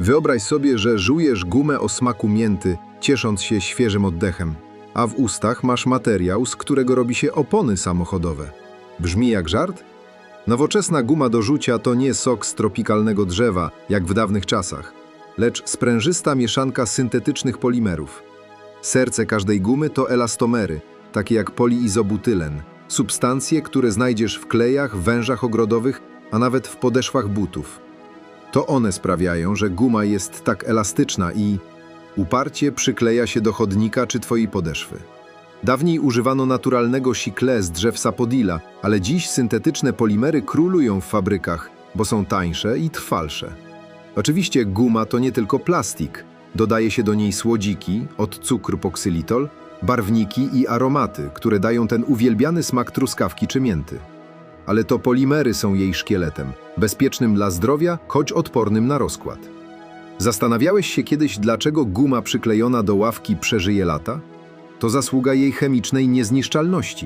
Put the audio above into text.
Wyobraź sobie, że żujesz gumę o smaku mięty, ciesząc się świeżym oddechem, a w ustach masz materiał, z którego robi się opony samochodowe. Brzmi jak żart? Nowoczesna guma do rzucia to nie sok z tropikalnego drzewa, jak w dawnych czasach, lecz sprężysta mieszanka syntetycznych polimerów. Serce każdej gumy to elastomery, takie jak poliizobutylen, substancje, które znajdziesz w klejach, wężach ogrodowych, a nawet w podeszwach butów. To one sprawiają, że guma jest tak elastyczna i uparcie przykleja się do chodnika czy twojej podeszwy. Dawniej używano naturalnego sikle z drzew sapodila, ale dziś syntetyczne polimery królują w fabrykach, bo są tańsze i trwalsze. Oczywiście guma to nie tylko plastik. Dodaje się do niej słodziki, od cukru poksylitol, barwniki i aromaty, które dają ten uwielbiany smak truskawki czy mięty. Ale to polimery są jej szkieletem, bezpiecznym dla zdrowia, choć odpornym na rozkład. Zastanawiałeś się kiedyś, dlaczego guma przyklejona do ławki przeżyje lata? To zasługa jej chemicznej niezniszczalności.